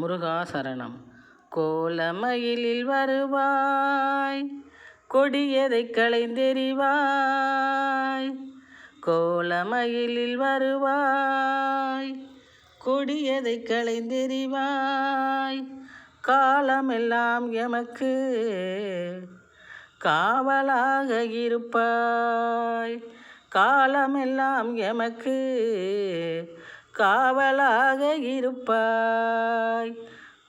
முருகாசரணம். கோலமயிலில் வருவாய் கொடியதை களைந்தெறிவாய். கோலமயிலில் வருவாய் கொடியதை களைந்தெறிவாய். காலமெல்லாம் எமக்கு காவலாக இருப்பாய். காலமெல்லாம் எமக்கு காவலாக இருப்பாய்.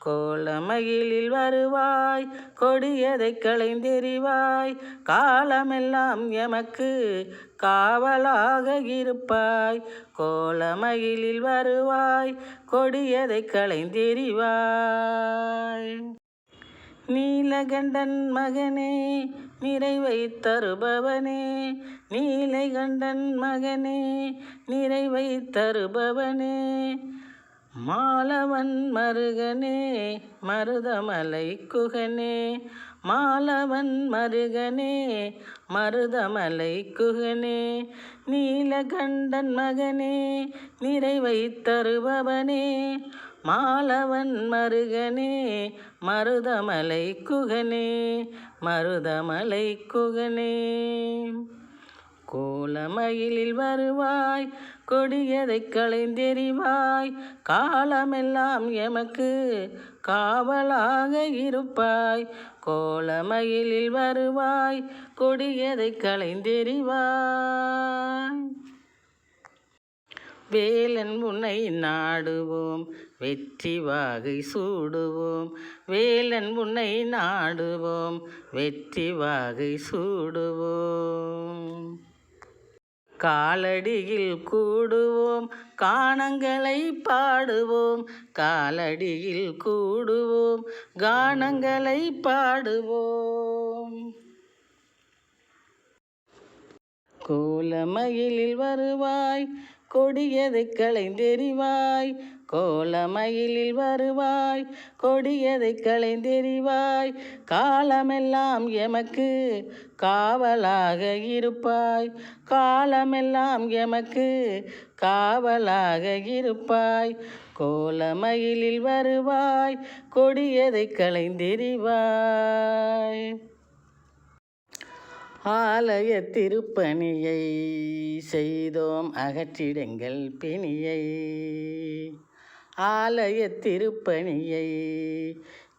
கோலமயிலில் வருவாய் கொடியதை களைந்தெறிவாய். காலமெல்லாம் எமக்கு காவலாக இருப்பாய். கோலமயிலில் வருவாய் கொடியதை களைந்தெறிவாய். நீலகண்டன் மகனே நிறைவை தருபவனே நீலை கண்டன் மகனே நிறைவை தருபவனே மாலவன் மருகனே மருதமலை குகனே. மாலவன் மருகனே மருதமலை குகனே. நீலகண்டன் மகனே நிறைவை தருபவனே மாலவன் மருகனே மருதமலை குகனே மருதமலை குகனே. கோலமயிலில் வருவாய் கொடியதை களைந்தெறிவாய் காலமெல்லாம் எமக்கு காவலாக இருப்பாய். கோலமயிலில் வருவாய் கொடியதை களைந்தெறிவாய். வேலன் உன்னை நாடுவோம் வெற்றி வாகை சூடுவோம் வேலன் உன்னை நாடுவோம் வெற்றி வாகை சூடுவோம். காலடியில் கூடுவோம் காணங்களை பாடுவோம் காலடியில் கூடுவோம் கானங்களை பாடுவோம். கோலமயிலில் வருவாய் கொடியதை களைந்தெறிவாய் கோலமயிலில் வருவாய் கொடியதை களைந்தெறிவாய் காலமெல்லாம் எமக்கு காவலாக இருப்பாய் காலமெல்லாம் எமக்கு காவலாக இருப்பாய். கோலமயிலில் வருவாய் கொடியதை களைந்தெறிவாய். ஆலய திருப்பணியை செய்தோம் அகற்றிடுங்கள் பிணியை. ஆலய திருப்பணியை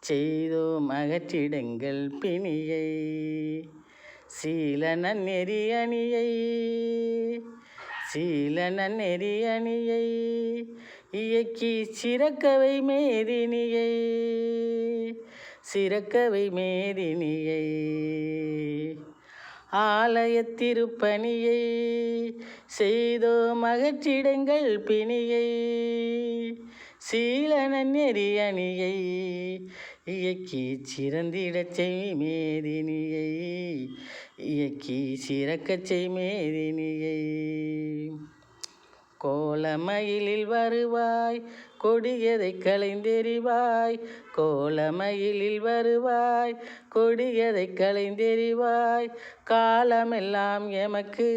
செய்தோம் மகற்றிடங்கள் பிணியை. சீலன நெறியணியை சீலன நெறி இயக்கி சிறக்கவை மேதினியை சிறக்கவை மேதினியை. ஆலய திருப்பணியை செய்தோம் மகற்றிடங்கள் பிணியை சீலன நெறியணியை இயக்கி சிறந்திடச் செய் மேதினியை இயக்கி சிறக்கச் செய் மேதினியை கோலமயிலில் வருவாய் கொடியதை களைந்தெறிவாய் கோலமயிலில் வருவாய் கொடியதை களைந்தெறிவாய் காலமெல்லாம் எமக்கு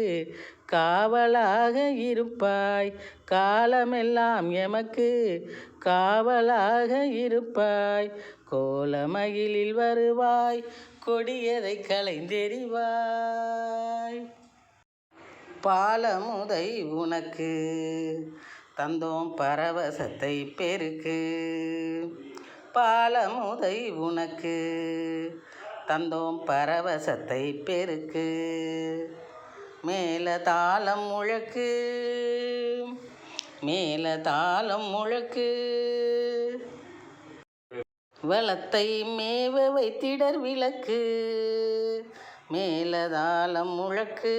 காவலாக இருப்பாய். காலமெல்லாம் எமக்கு காவலாக இருப்பாய். கோலமயிலில் வருவாய் கொடியதை களைந்தெறிவாய். பாலமுதை உனக்கு தந்தோம் பரவசத்தை பெருக்கு. பாலமுதை உனக்கு தந்தோம் பரவசத்தை பெருக்கு. மேல தாளம் முழக்கு. மேல தாளம் முழக்கு. வளத்தை மேவ வைத்திடர் விளக்கு. மேலதாளம் முழக்கு.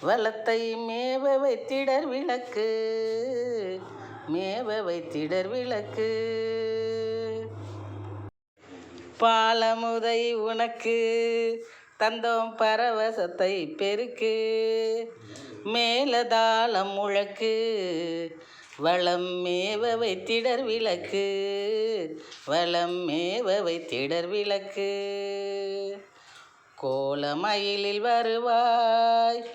வளத்தை மேவ வைத்திடர் விளக்கு. மேவ வைத்திடர் விளக்கு. பாலமுதை உனக்கு. தந்தோம் பரவசத்தை பெருக்கு. மேலதாளம் முழக்கு. வளம் மேவ வைத்திடர் விளக்கு. வளம் மேவ வைத்திடர் விளக்கு. கோலமயிலில் வருவாய்.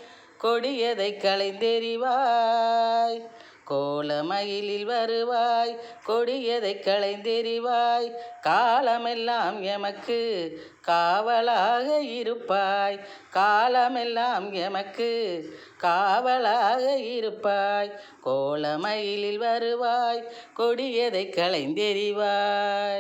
கொடியதை களைந்தெறிவாய். கோலமயிலில் வருவாய் கொடியதை களைந்தெறிவாய். காலமெல்லாம் எமக்கு காவலாக இருப்பாய். காலமெல்லாம் எமக்கு காவலாக இருப்பாய். கோலமயிலில் வருவாய் கொடியதை களைந்தெறிவாய்.